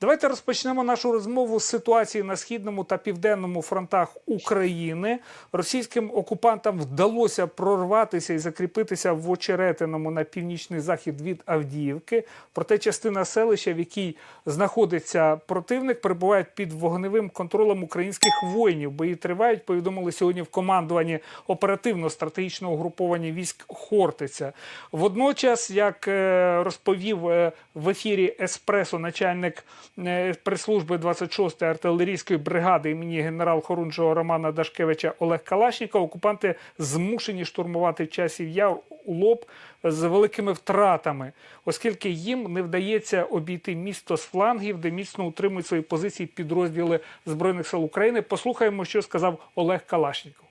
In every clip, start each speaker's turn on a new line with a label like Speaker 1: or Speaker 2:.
Speaker 1: Давайте розпочнемо нашу розмову з ситуації на східному та південному фронтах України. Російським окупантам вдалося прорватися і закріпитися в очеретиному на північний захід від Авдіївки. Проте частина селища, в якій знаходиться противник, перебуває під вогневим контролем українських воїнів. Бої тривають. Повідомили сьогодні в командуванні оперативно-стратегічного угруповання військ Хортиця. Водночас, як е, розповів е, в ефірі Еспресо начальник прес-служби 26-ї артилерійської бригади імені генерал-хорунжого Романа Дашкевича Олег Калашніка, окупанти змушені штурмувати часів яр у лоб з великими втратами, оскільки їм не вдається обійти місто з флангів, де міцно утримують свої позиції підрозділи збройних сил України. Послухаємо, що сказав Олег Калашніков.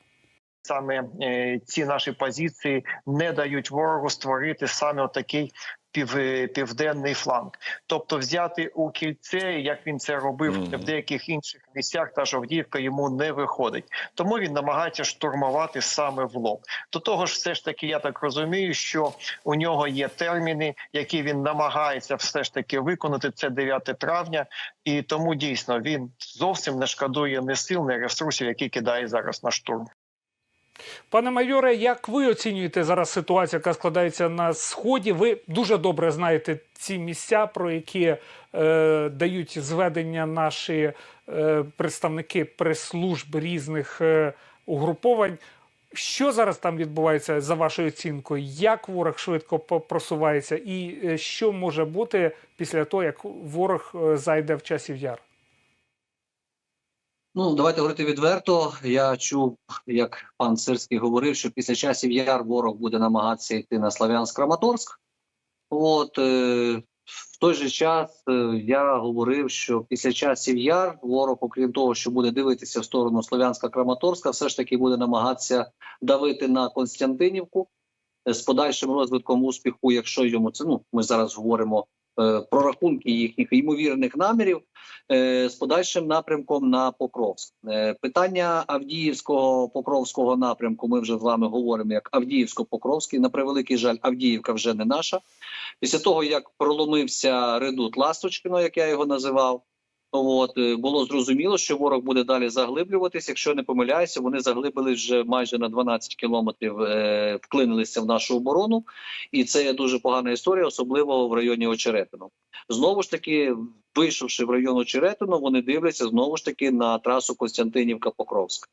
Speaker 2: саме е, ці наші позиції не дають ворогу створити саме такий пів, е, південний фланг, тобто взяти у кільце, як він це робив
Speaker 3: Мгм.
Speaker 2: в деяких інших місцях, та Жовдіївка йому не виходить. Тому він намагається штурмувати саме в лоб. До того ж, все ж таки, я так розумію, що у нього є терміни, які він намагається все ж таки виконати. Це 9 травня, і тому дійсно він зовсім не шкодує ні сил, ні ресурсів, які кидає зараз на штурм.
Speaker 1: Пане майоре, як ви оцінюєте зараз ситуацію, яка складається на сході? Ви дуже добре знаєте ці місця, про які е, дають зведення наші е, представники прес-служб різних е, угруповань. Що зараз там відбувається за вашою оцінкою? Як ворог швидко просувається, і е, що може бути після того, як ворог е, зайде в часів яр?
Speaker 3: Ну, давайте говорити відверто. Я чув, як пан Сирський говорив, що після часів яр ворог буде намагатися йти на Славянськ-Краматорськ. От е, в той же час е, я говорив, що після часів яр ворог, окрім того, що буде дивитися в сторону Слов'янська-Краматорська, все ж таки буде намагатися давити на Константинівку з подальшим розвитком успіху, якщо йому це ну ми зараз говоримо е, про рахунки їхніх ймовірних намірів е, з подальшим напрямком на Покровськ. Е, питання Авдіївського Покровського напрямку. Ми вже з вами говоримо як Авдіївсько-Покровський. На превеликий жаль, Авдіївка вже не наша. Після того як проломився редут Ласточкино, як я його називав. От е, було зрозуміло, що ворог буде далі заглиблюватись. Якщо не помиляюся, вони заглибились вже майже на 12 кілометрів, е, вклинилися в нашу оборону, і це є дуже погана історія, особливо в районі Очеретино. Знову ж таки, вийшовши в район Очеретино, вони дивляться знову ж таки на трасу Костянтинівка-Покровська.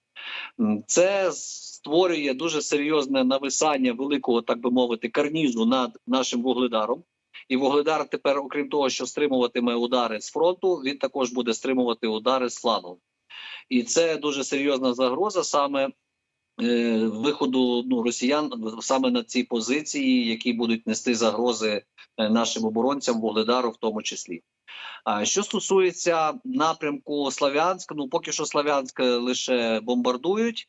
Speaker 3: Це створює дуже серйозне нависання великого, так би мовити, карнізу над нашим вугледаром. І Вугледар тепер, окрім того, що стримуватиме удари з фронту, він також буде стримувати удари з флангу. І це дуже серйозна загроза саме е, виходу ну, росіян саме на ці позиції, які будуть нести загрози е, нашим оборонцям Вугледару, в тому числі. А що стосується напрямку Славянськ, ну поки що Славянськ лише бомбардують,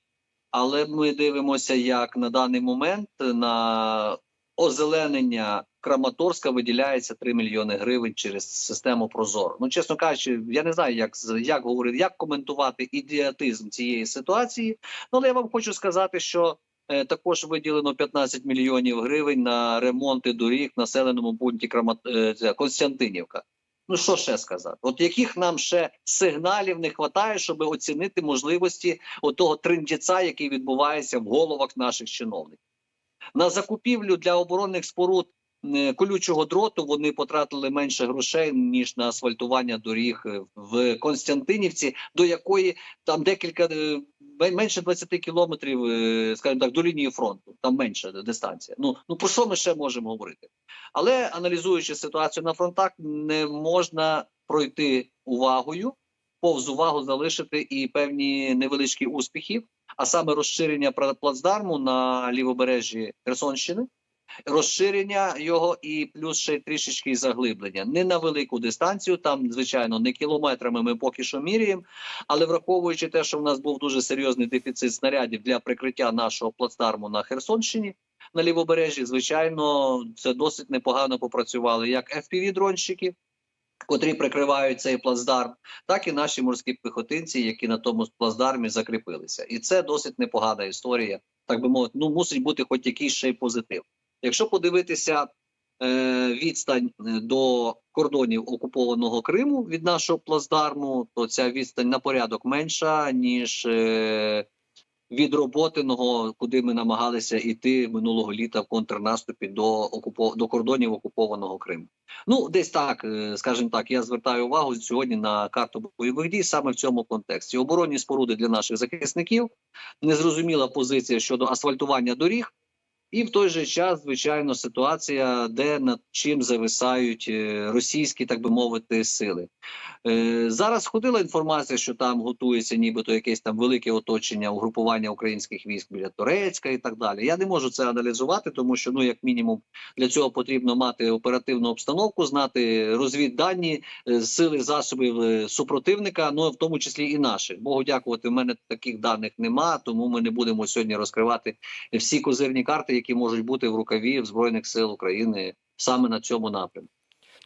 Speaker 3: але ми дивимося, як на даний момент на озеленення Краматорська виділяється 3 мільйони гривень через систему Прозоро. Ну, чесно кажучи, я не знаю, як як говорити, як коментувати ідіотизм цієї ситуації. Але я вам хочу сказати, що е, також виділено 15 мільйонів гривень на ремонти доріг в населеному пункті Крамат... е, Константинівка. Ну що ще сказати? От яких нам ще сигналів не вистачає, щоб оцінити можливості отого триндіця, який відбувається в головах наших чиновників. На закупівлю для оборонних споруд колючого дроту вони потратили менше грошей ніж на асфальтування доріг е, в Константинівці, до якої там декілька е, менше 20 кілометрів, е, скажімо так, до лінії фронту. Там менша дистанція. Ну ну про що ми ще можемо говорити? Але аналізуючи ситуацію на фронтах, не можна пройти увагою, повз увагу залишити і певні невеличкі успіхи, а саме розширення плацдарму на лівобережжі Херсонщини, розширення його і плюс ще трішечки заглиблення. Не на велику дистанцію, там, звичайно, не кілометрами ми поки що міряємо, але враховуючи те, що в нас був дуже серйозний дефіцит снарядів для прикриття нашого плацдарму на Херсонщині. На лівобережжі, звичайно, це досить непогано попрацювали як FPV-дронщики, котрі прикривають цей плацдарм, так і наші морські піхотинці, які на тому плацдармі закріпилися. І це досить непогана історія. Так би мовити, ну мусить бути хоч якийсь ще й позитив. Якщо подивитися е, відстань е, до кордонів окупованого Криму від нашого плацдарму, то ця відстань на порядок менша ніж е, від куди ми намагалися йти минулого літа в контрнаступі до окупо до кордонів окупованого Криму. Ну, десь так, е, скажімо так, я звертаю увагу сьогодні на карту бойових дій саме в цьому контексті. Оборонні споруди для наших захисників, незрозуміла позиція щодо асфальтування доріг. І в той же час, звичайно, ситуація, де над чим зависають е, російські, так би мовити, сили. Е, Зараз ходила інформація, що там готується нібито якесь там велике оточення угрупування українських військ біля Турецька і так далі. Я не можу це аналізувати, тому що ну як мінімум для цього потрібно мати оперативну обстановку, знати розвіддані, е, сили засобів супротивника, ну в тому числі і наших. Богу дякувати. В мене таких даних нема, тому ми не будемо сьогодні розкривати всі козирні карти, які можуть бути в рукаві збройних сил України саме на цьому напрямку.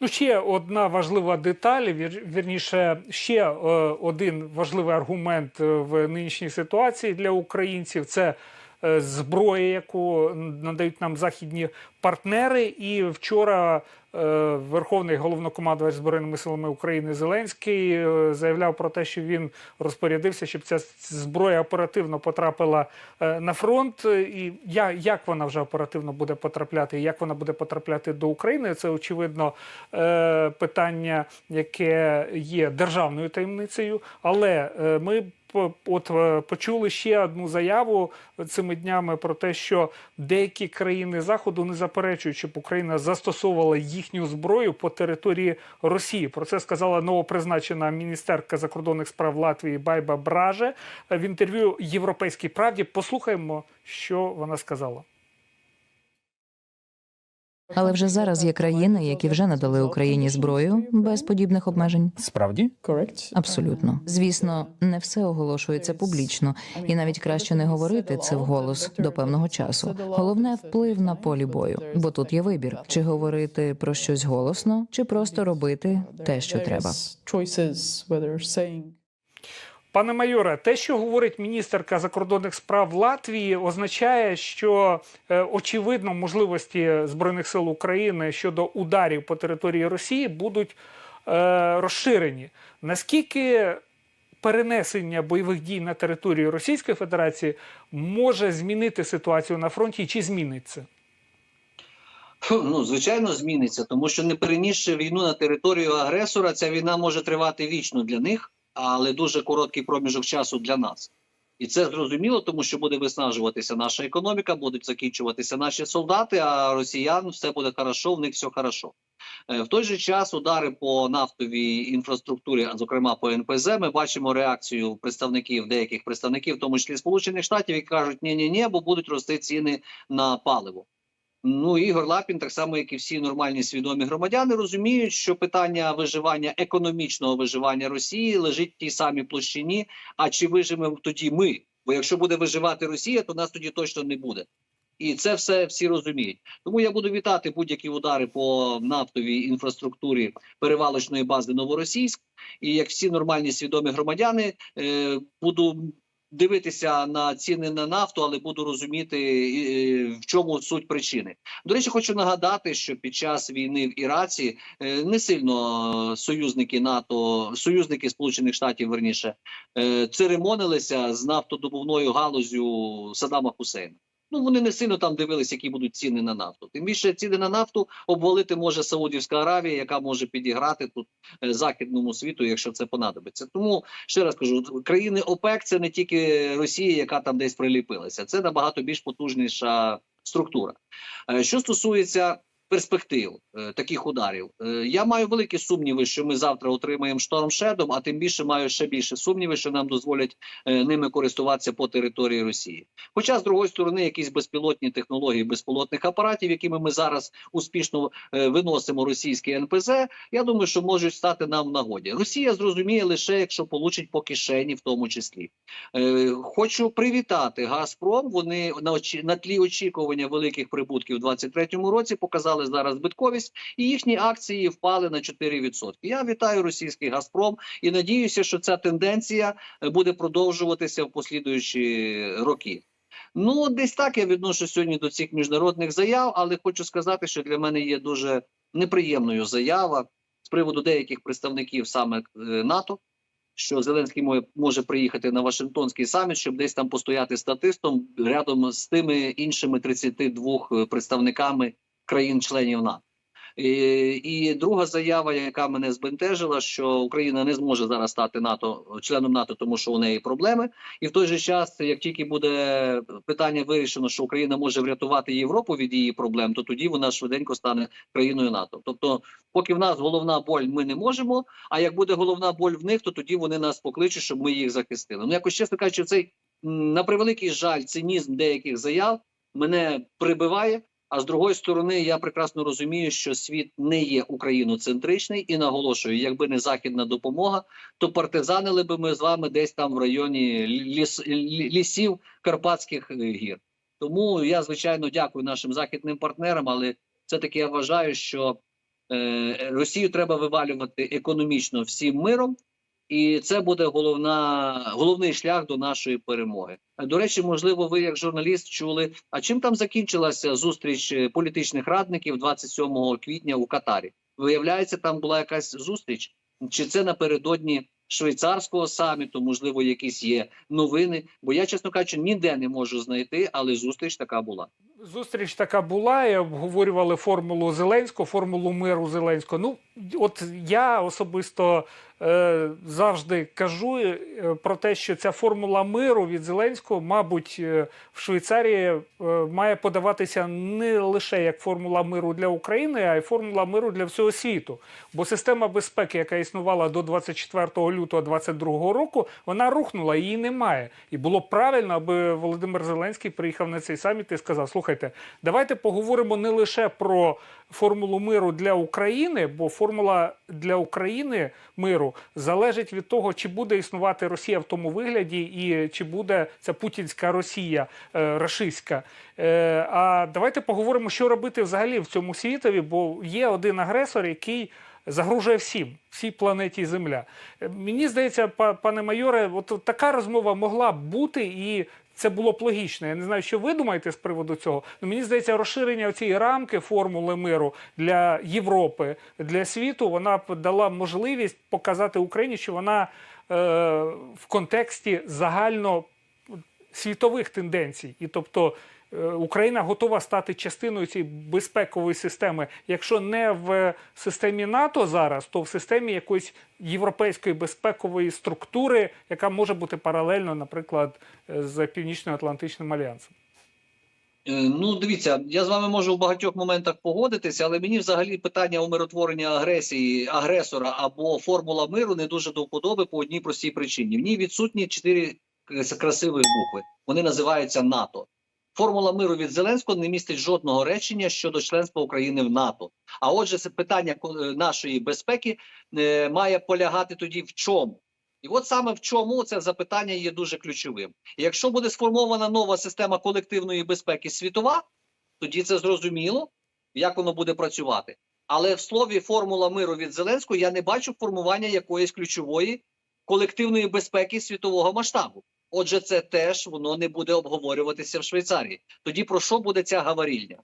Speaker 1: Ну, ще одна важлива деталь, вір, вірніше, ще е, один важливий аргумент е, в нинішній ситуації для українців це е, зброя, яку надають нам західні партнери. І вчора Верховний головнокомандувач Збройними силами України Зеленський е, заявляв про те, що він розпорядився, щоб ця зброя оперативно потрапила е, на фронт. І як вона вже оперативно буде потрапляти, і як вона буде потрапляти до України, це очевидно е, питання, яке є державною таємницею. Але е, ми от е, почули ще одну заяву цими днями про те, що деякі країни заходу не заперечують, щоб Україна застосовувала їхню зброю по території Росії. Про це сказала новопризначена міністерка закордонних справ Латвії Байба Браже в інтерв'ю Європейській правді. Послухаємо, що вона сказала.
Speaker 4: Але вже зараз є країни, які вже надали Україні зброю без подібних обмежень.
Speaker 5: Справді?
Speaker 4: Абсолютно, звісно, не все оголошується публічно, і навіть краще не говорити це вголос до певного часу. Головне вплив на полі бою, бо тут є вибір: чи говорити про щось голосно, чи просто робити те, що треба.
Speaker 1: Пане майоре, те, що говорить міністерка закордонних справ Латвії, означає, що е, очевидно можливості збройних сил України щодо ударів по території Росії будуть е, розширені. Наскільки перенесення бойових дій на територію Російської Федерації може змінити ситуацію на фронті, чи зміниться?
Speaker 3: Ну, звичайно, зміниться, тому що не перенісши війну на територію агресора, ця війна може тривати вічно для них, але дуже короткий проміжок часу для нас. І це зрозуміло, тому що буде виснажуватися наша економіка, будуть закінчуватися наші солдати, а росіян все буде хорошо, в них все хорошо. Е, В той же час удари по нафтовій інфраструктурі, а зокрема по НПЗ, ми бачимо реакцію представників деяких представників, в тому числі Сполучених Штатів, які кажуть, ні ні ні бо будуть рости ціни на паливо. Ну Ігор Лапін, так само як і всі нормальні свідомі громадяни, розуміють, що питання виживання економічного виживання Росії лежить в тій самій площині. А чи виживемо тоді ми? Бо якщо буде виживати Росія, то нас тоді точно не буде. І це все всі розуміють. Тому я буду вітати будь-які удари по нафтовій інфраструктурі перевалочної бази Новоросійськ. І як всі нормальні свідомі громадяни, е, буду дивитися на ціни на нафту, але буду розуміти, в чому суть причини. До речі, хочу нагадати, що під час війни в Іраці е, не сильно союзники НАТО, союзники Сполучених Штатів верніше е, церемонилися з нафтодобувною галузю Саддама Хусейна. Ну вони не сильно там дивилися, які будуть ціни на нафту. Тим більше ціни на нафту обвалити може Саудівська Аравія, яка може підіграти тут е, західному світу, якщо це понадобиться. Тому ще раз кажу, країни ОПЕК це не тільки Росія, яка там десь приліпилася. Це набагато більш потужніша структура. Е, Що стосується перспектив е, таких ударів, е, я маю великі сумніви, що ми завтра отримаємо шторм Шедом, а тим більше маю ще більше сумніви, що нам дозволять е, ними користуватися по території Росії. Хоча з другої сторони, якісь безпілотні технології безпілотних апаратів, якими ми зараз успішно виносимо російські НПЗ, я думаю, що можуть стати нам в нагоді. Росія зрозуміє лише, якщо получить по кишені, в тому числі. Хочу привітати Газпром. Вони на очі на тлі очікування великих прибутків у 2023 році показали зараз збитковість, і їхні акції впали на 4%. Я вітаю російський Газпром і надіюся, що ця тенденція е, буде продовжуватися в послідуючі роки. Ну, десь так я відношу сьогодні до цих міжнародних заяв, але хочу сказати, що для мене є дуже неприємною заява з приводу деяких представників саме е, НАТО. Що Зеленський може, може приїхати на Вашингтонський саміт, щоб десь там постояти статистом рядом з тими іншими 32 представниками країн-членів НАТО. І, і друга заява, яка мене збентежила, що Україна не зможе зараз стати НАТО членом НАТО, тому що у неї проблеми. І в той же час, як тільки буде питання вирішено, що Україна може врятувати Європу від її проблем, то тоді вона швиденько стане країною НАТО. Тобто, поки в нас головна боль, ми не можемо. А як буде головна боль в них, то тоді вони нас покличуть, щоб ми їх захистили. Ну якось чесно кажучи, цей на превеликий жаль, цинізм деяких заяв мене прибиває. А з другої сторони, я прекрасно розумію, що світ не є україноцентричний і наголошую, якби не західна допомога, то партизанили би ми з вами десь там в районі ліс, лісів Карпатських е, гір. Тому я звичайно дякую нашим західним партнерам, але все таки я вважаю, що е, Росію треба вивалювати економічно всім миром. І це буде головна головний шлях до нашої перемоги. До речі, можливо, ви як журналіст чули. А чим там закінчилася зустріч е, політичних радників 27 квітня у Катарі? Виявляється, там була якась зустріч, чи це напередодні швейцарського саміту? Можливо, якісь є новини. Бо я, чесно кажучи, ніде не можу знайти, але зустріч така була.
Speaker 1: Зустріч така була, і обговорювали формулу Зеленського, формулу миру Зеленського. Ну, от я особисто е, завжди кажу е, про те, що ця формула миру від Зеленського, мабуть, е, в Швейцарії е, має подаватися не лише як формула миру для України, а й формула миру для всього світу. Бо система безпеки, яка існувала до 24 лютого 2022 року, вона рухнула, її немає. І було правильно, аби Володимир Зеленський приїхав на цей саміт і сказав: слухайте, давайте поговоримо не лише про формулу миру для України, бо формула для України миру залежить від того, чи буде існувати Росія в тому вигляді, і чи буде ця путінська Росія е, рашистська. Е, а давайте поговоримо, що робити взагалі в цьому світові, бо є один агресор, який загрожує всім, всій планеті Земля. Е, Мені здається, пане майоре, от така розмова могла б бути і. Це було б логічно. Я не знаю, що ви думаєте з приводу цього. Ну мені здається, розширення цієї рамки формули миру для Європи, для світу, вона б дала можливість показати Україні, що вона е, в контексті загально світових тенденцій, і тобто Україна готова стати частиною цієї безпекової системи, якщо не в системі НАТО зараз, то в системі якоїсь європейської безпекової структури, яка може бути паралельно, наприклад, е, з Північно-Атлантичним альянсом.
Speaker 3: Е, Ну, дивіться, я з вами можу в багатьох моментах погодитися, але мені взагалі питання умиротворення агресії агресора або формула миру не дуже до вподоби по одній простій причині. В ній відсутні чотири крас- красивих букви. Вони називаються НАТО. Формула миру від Зеленського не містить жодного речення щодо членства України в НАТО. А отже, це питання е, нашої безпеки е, має полягати тоді в чому? І от саме в чому це запитання є дуже ключовим. І Якщо буде сформована нова система колективної безпеки світова, тоді це зрозуміло, як воно буде працювати. Але в слові формула миру від Зеленського я не бачу формування якоїсь ключової колективної безпеки світового масштабу. Отже, це теж воно не буде обговорюватися в Швейцарії. Тоді про що буде ця гаварільня?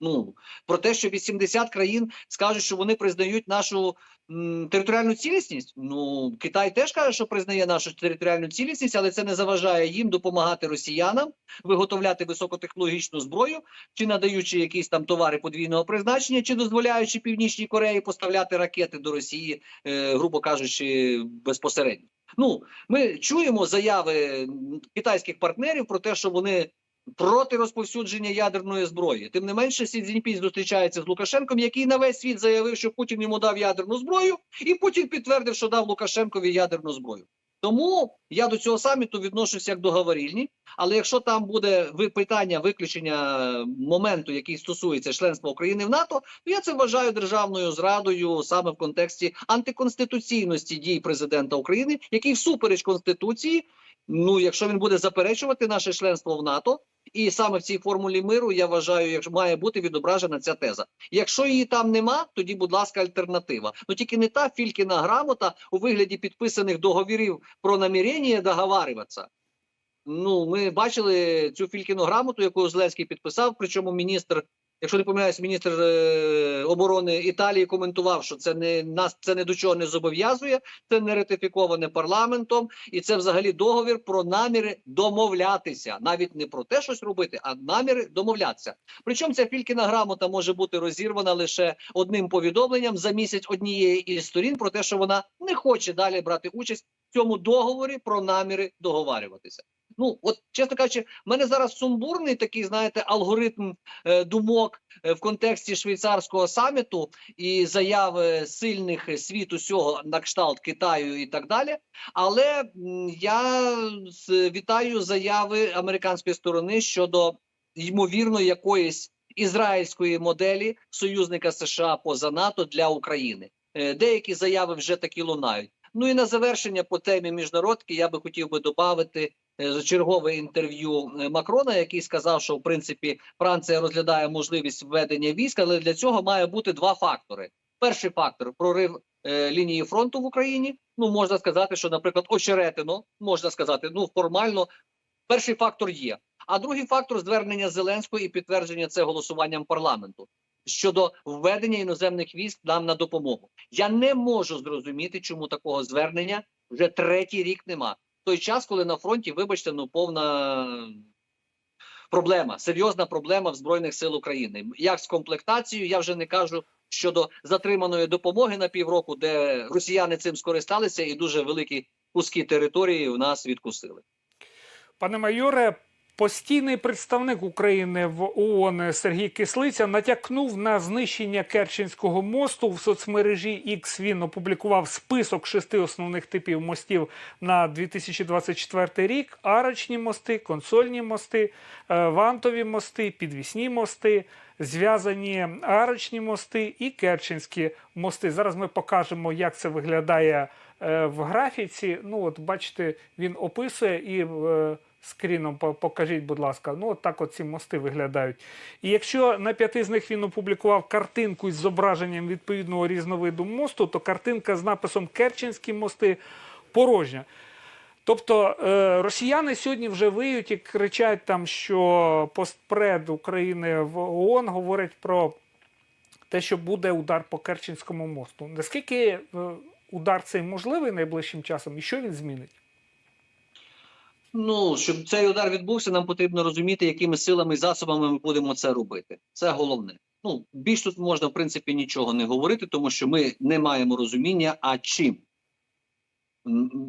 Speaker 3: Ну про те, що 80 країн скажуть, що вони признають нашу м, територіальну цілісність. Ну Китай теж каже, що признає нашу територіальну цілісність, але це не заважає їм допомагати росіянам виготовляти високотехнологічну зброю, чи надаючи якісь там товари подвійного призначення, чи дозволяючи Північній Кореї поставляти ракети до Росії, е, грубо кажучи, безпосередньо. Ну ми чуємо заяви китайських партнерів про те, що вони проти розповсюдження ядерної зброї. Тим не менше, Сі Цзіньпінь зустрічається з Лукашенком, який на весь світ заявив, що Путін йому дав ядерну зброю, і Путін підтвердив, що дав Лукашенкові ядерну зброю. Тому я до цього саміту відношуся як до говорільні. Але якщо там буде питання виключення моменту, який стосується членства України в НАТО, то я це вважаю державною зрадою саме в контексті антиконституційності дій президента України, який всупереч конституції, ну якщо він буде заперечувати наше членство в НАТО. І саме в цій формулі миру я вважаю, якщо має бути відображена ця теза. Якщо її там нема, тоді, будь ласка, альтернатива. Ну тільки не та фількіна грамота у вигляді підписаних договірів про намірення договарюватися. Ну, ми бачили цю фількіну грамоту, яку Зеленський підписав. Причому міністр Якщо не помиляюсь, міністр е, оборони Італії коментував, що це не нас це не до чого не зобов'язує, це не ратифіковане парламентом, і це взагалі договір про наміри домовлятися, навіть не про те, щось робити, а наміри домовлятися. Причому ця фількіна грамота може бути розірвана лише одним повідомленням за місяць однієї із сторін про те, що вона не хоче далі брати участь в цьому договорі про наміри договарюватися. Ну от чесно кажучи, в мене зараз сумбурний такий, знаєте, алгоритм е, думок е, в контексті швейцарського саміту і заяви сильних світ усього на кшталт Китаю і так далі. Але я вітаю заяви американської сторони щодо ймовірно якоїсь ізраїльської моделі союзника США поза НАТО для України. Е, Деякі заяви вже такі лунають. Ну і на завершення по темі міжнародки я би хотів би додати чергове інтерв'ю е, Макрона, який сказав, що в принципі Франція розглядає можливість введення військ, але для цього має бути два фактори. Перший фактор прорив е, лінії фронту в Україні. Ну можна сказати, що, наприклад, очеретино можна сказати, ну формально перший фактор є. А другий фактор звернення Зеленського і підтвердження це голосуванням парламенту щодо введення іноземних військ нам на допомогу. Я не можу зрозуміти, чому такого звернення вже третій рік нема. Той час, коли на фронті, вибачте, ну повна проблема, серйозна проблема в збройних сил України. Як з комплектацією, я вже не кажу щодо затриманої допомоги на півроку, де росіяни цим скористалися, і дуже великі куски території у нас відкусили.
Speaker 1: Пане майоре, постійний представник України в ООН Сергій Кислиця натякнув на знищення Керченського мосту в соцмережі X Він опублікував список шести основних типів мостів на 2024 рік: арочні мости, консольні мости, е, вантові мости, підвісні мости. Зв'язані арочні мости і керченські мости. Зараз ми покажемо, як це виглядає е, в графіці. Ну, от бачите, він описує і е, скріном покажіть, будь ласка. Ну, от так от ці мости виглядають. І якщо на п'яти з них він опублікував картинку із зображенням відповідного різновиду мосту, то картинка з написом Керченські мости порожня. Тобто е, росіяни сьогодні вже виють і кричать там, що постпред України в ООН говорить про те, що буде удар по Керченському мосту. Наскільки е, удар цей можливий найближчим часом і що він змінить?
Speaker 3: Ну щоб цей удар відбувся, нам потрібно розуміти, якими силами і засобами ми будемо це робити. Це головне. Ну більш тут можна в принципі нічого не говорити, тому що ми не маємо розуміння, а чим.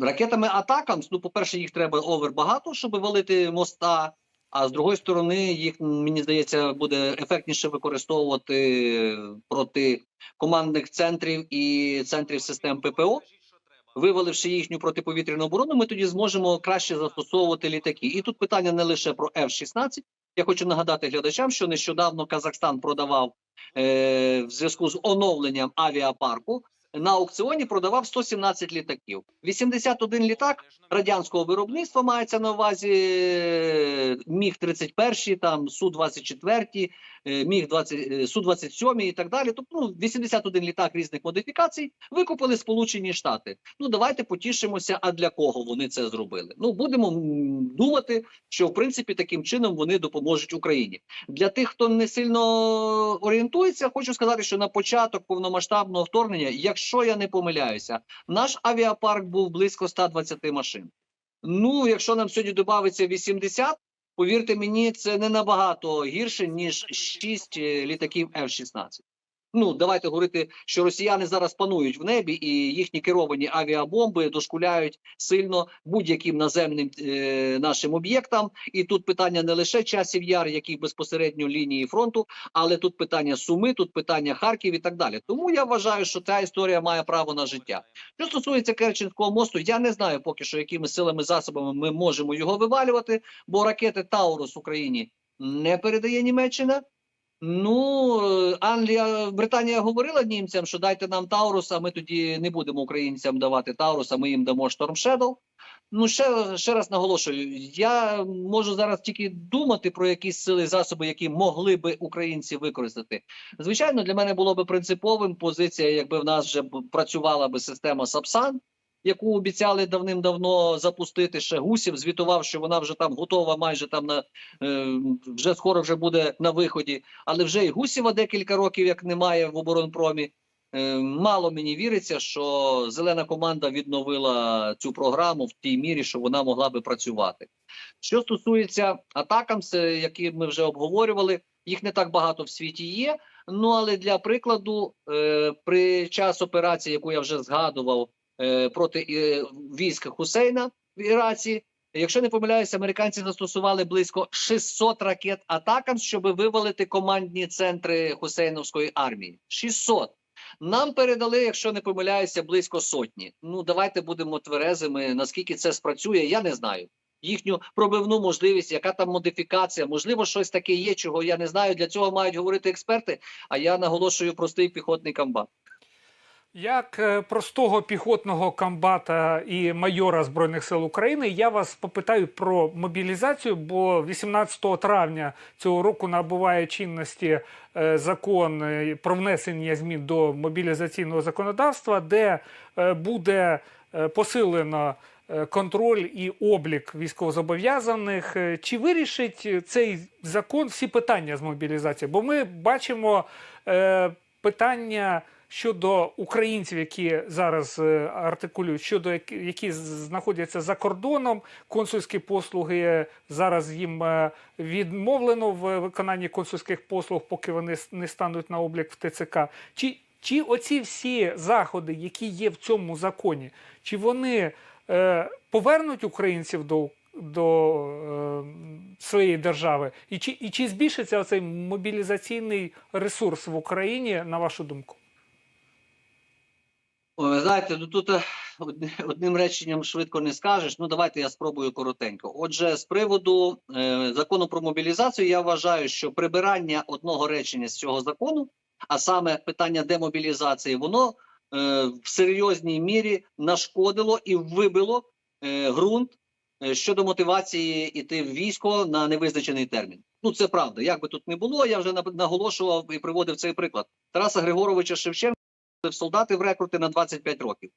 Speaker 3: Ракетами атакам, ну, по-перше, їх треба овер багато, щоб валити моста. А з другої сторони, їх мені здається буде ефектніше використовувати проти командних центрів і центрів систем ППО. Виваливши їхню протиповітряну оборону, ми тоді зможемо краще застосовувати літаки. І тут питання не лише про F-16. Я хочу нагадати глядачам, що нещодавно Казахстан продавав е, в зв'язку з оновленням авіапарку. На аукціоні продавав 117 літаків. 81 літак радянського виробництва мається на увазі е, міг 31 там су 24 міг 20 су 27 і так далі. Тобто ну, 81 літак різних модифікацій викупили Сполучені Штати. Ну давайте потішимося. А для кого вони це зробили? Ну будемо думати, що в принципі таким чином вони допоможуть Україні. Для тих, хто не сильно орієнтується, хочу сказати, що на початок повномасштабного вторгнення, якщо я не помиляюся, наш авіапарк був близько 120 машин. Ну, якщо нам сьогодні додається 80, повірте мені, це не набагато гірше ніж 6 літаків F-16. Ну, давайте говорити, що росіяни зараз панують в небі, і їхні керовані авіабомби дошкуляють сильно будь-яким наземним е, нашим об'єктам. І тут питання не лише часів яр, які безпосередньо лінії фронту, але тут питання Суми, тут питання Харків і так далі. Тому я вважаю, що ця історія має право на життя. Що стосується Керченського мосту, я не знаю поки що, якими силами засобами ми можемо його вивалювати, бо ракети Таурус Україні не передає Німеччина. Ну, Англія, Британія говорила німцям, що дайте нам Таурус, а ми тоді не будемо українцям давати Таурус, а ми їм дамо Storm Shadow. Ну, ще, ще раз наголошую, я можу зараз тільки думати про якісь сили засоби, які могли би українці використати. Звичайно, для мене було би принциповим позиція, якби в нас вже працювала би система САПСАН, яку обіцяли давним-давно запустити. Ще гусів звітував, що вона вже там готова, майже там на е, вже скоро вже буде на виході. Але вже і Гусєва декілька років як немає в оборонпромі. Е, Мало мені віриться, що зелена команда відновила цю програму в тій мірі, що вона могла би працювати. Що стосується атакам, які ми вже обговорювали, їх не так багато в світі є. Ну але для прикладу, е, при час операції, яку я вже згадував проти е, військ Хусейна в Іраці, якщо не помиляюся, американці застосували близько 600 ракет атакам, щоб вивалити командні центри Хусейновської армії. 600. Нам передали, якщо не помиляюся, близько сотні. Ну давайте будемо тверезими. Наскільки це спрацює, я не знаю. Їхню пробивну можливість, яка там модифікація, можливо, щось таке є, чого я не знаю. Для цього мають говорити експерти. А я наголошую простий піхотний комбат.
Speaker 1: Як е, простого піхотного комбата і майора Збройних сил України, я вас попитаю про мобілізацію, бо 18 травня цього року набуває чинності е, закон е, про внесення змін до мобілізаційного законодавства, де буде посилено контроль і облік військовозобов'язаних. Чи вирішить цей закон всі питання з мобілізації? Бо ми бачимо питання щодо українців, які зараз е, артикулюють, щодо які, знаходяться за кордоном, консульські послуги зараз їм е, відмовлено в виконанні консульських послуг, поки вони не стануть на облік в ТЦК. Чи, чи оці всі заходи, які є в цьому законі, чи вони е, повернуть українців до, до е, своєї держави? І чи, і чи збільшиться цей мобілізаційний ресурс в Україні, на вашу думку?
Speaker 3: Ой, ви знаєте, ну тут е, одним реченням швидко не скажеш. Ну давайте я спробую коротенько. Отже, з приводу е, закону про мобілізацію, я вважаю, що прибирання одного речення з цього закону, а саме питання демобілізації, воно е, в серйозній мірі нашкодило і вибило е, ґрунт е, щодо мотивації іти в військо на невизначений термін. Ну це правда. Як би тут не було, я вже наголошував і приводив цей приклад Тараса Григоровича Шевченка в солдати в рекрути на 25 років.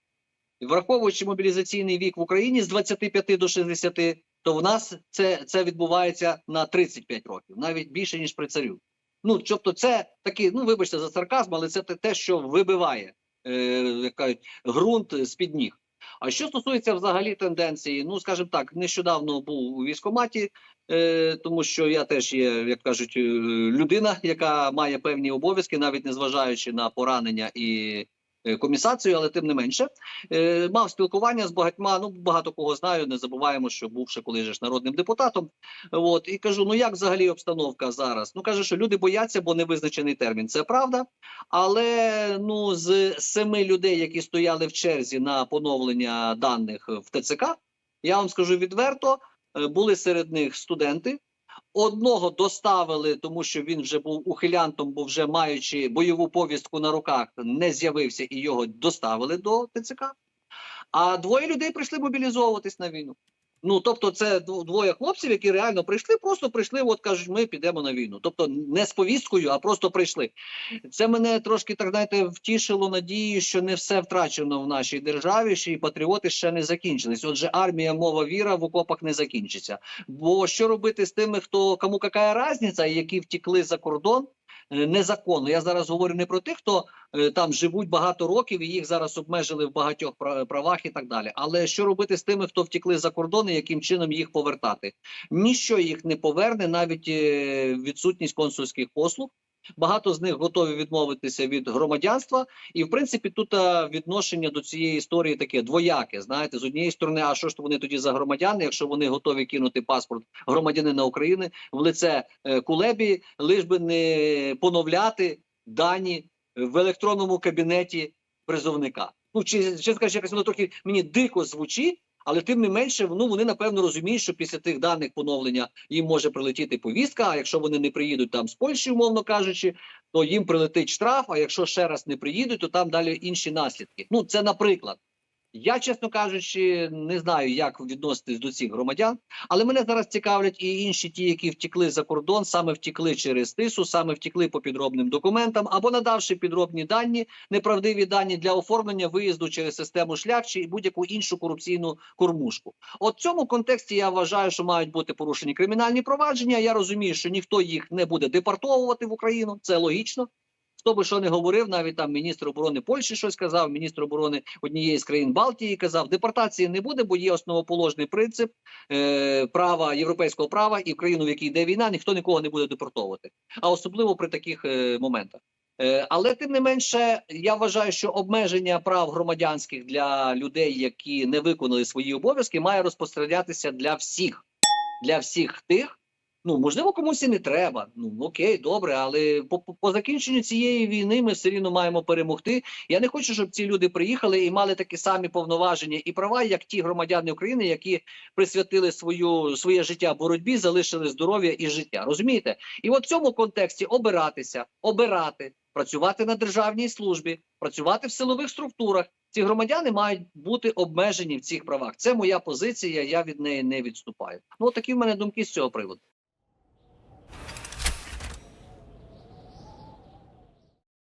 Speaker 3: Враховуючи мобілізаційний вік в Україні з 25 до 60, то в нас це, це відбувається на 35 років, навіть більше ніж при царю. Ну тобто, це такі, ну вибачте за сарказм, але це те- те, що вибиває е, як кажуть, ґрунт з під ніг. А що стосується взагалі тенденції, ну скажімо так, нещодавно був у військкоматі, е, тому що я теж є, як кажуть, е, людина, яка має певні обов'язки, навіть незважаючи на поранення і комісацію, але тим не менше е, мав спілкування з багатьма. Ну багато кого знаю. Не забуваємо, що був ще коли ж народним депутатом. От і кажу: ну як взагалі обстановка зараз? Ну каже, що люди бояться, бо невизначений термін. Це правда. Але ну з семи людей, які стояли в черзі на поновлення даних в ТЦК, я вам скажу відверто, е, були серед них студенти. Одного доставили, тому що він вже був ухилянтом, бо вже маючи бойову повістку на руках, не з'явився і його доставили до ТЦК. А двоє людей прийшли мобілізовуватись на війну. Ну тобто, це двоє хлопців, які реально прийшли, просто прийшли. От кажуть, ми підемо на війну. Тобто не з повісткою, а просто прийшли. Це мене трошки так знаєте втішило надію, що не все втрачено в нашій державі, що і патріоти ще не закінчились. Отже, армія, мова, віра в окопах не закінчиться. Бо що робити з тими, хто кому яка різниця, які втікли за кордон? Е, Незаконно. Я зараз говорю не про тих, хто е, там живуть багато років і їх зараз обмежили в багатьох пра- правах і так далі. Але що робити з тими, хто втікли за кордон, і яким чином їх повертати? Ніщо їх не поверне, навіть е, відсутність консульських послуг. Багато з них готові відмовитися від громадянства, і в принципі тут відношення до цієї історії таке двояке. Знаєте, з однієї сторони, а що ж вони тоді за громадяни, якщо вони готові кинути паспорт громадянина України в лице е, Кулебі, лиш би не поновляти дані в електронному кабінеті призовника. Ну чи чесно кажучи, якось воно трохи мені дико звучить. Але тим не менше, ну вони напевно розуміють, що після тих даних поновлення їм може прилетіти повістка. А якщо вони не приїдуть там з Польщі, умовно кажучи, то їм прилетить штраф. А якщо ще раз не приїдуть, то там далі інші наслідки. Ну це наприклад. Я, чесно кажучи, не знаю, як відноситись до цих громадян, але мене зараз цікавлять і інші ті, які втекли за кордон, саме втекли через тису, саме втекли по підробним документам, або надавши підробні дані, неправдиві дані для оформлення виїзду через систему шлях чи будь-яку іншу корупційну кормушку. От в цьому контексті я вважаю, що мають бути порушені кримінальні провадження. Я розумію, що ніхто їх не буде депортовувати в Україну. Це логічно. Хто би що не говорив, навіть там міністр оборони Польщі щось казав, міністр оборони однієї з країн Балтії казав, депортації не буде, бо є основоположний принцип е, права європейського права, і в країну, в якій йде війна, ніхто нікого не буде депортовувати, а особливо при таких е, моментах. Е, але тим не менше, я вважаю, що обмеження прав громадянських для людей, які не виконали свої обов'язки, має розпосереднятися для всіх, для всіх тих. Ну, можливо, комусь і не треба. Ну окей, добре, але по, по, закінченню цієї війни ми все рівно маємо перемогти. Я не хочу, щоб ці люди приїхали і мали такі самі повноваження і права, як ті громадяни України, які присвятили свою своє життя боротьбі, залишили здоров'я і життя. Розумієте? І от в цьому контексті обиратися, обирати, працювати на державній службі, працювати в силових структурах. Ці громадяни мають бути обмежені в цих правах. Це моя позиція. Я від неї не відступаю. Ну такі в мене думки з цього приводу.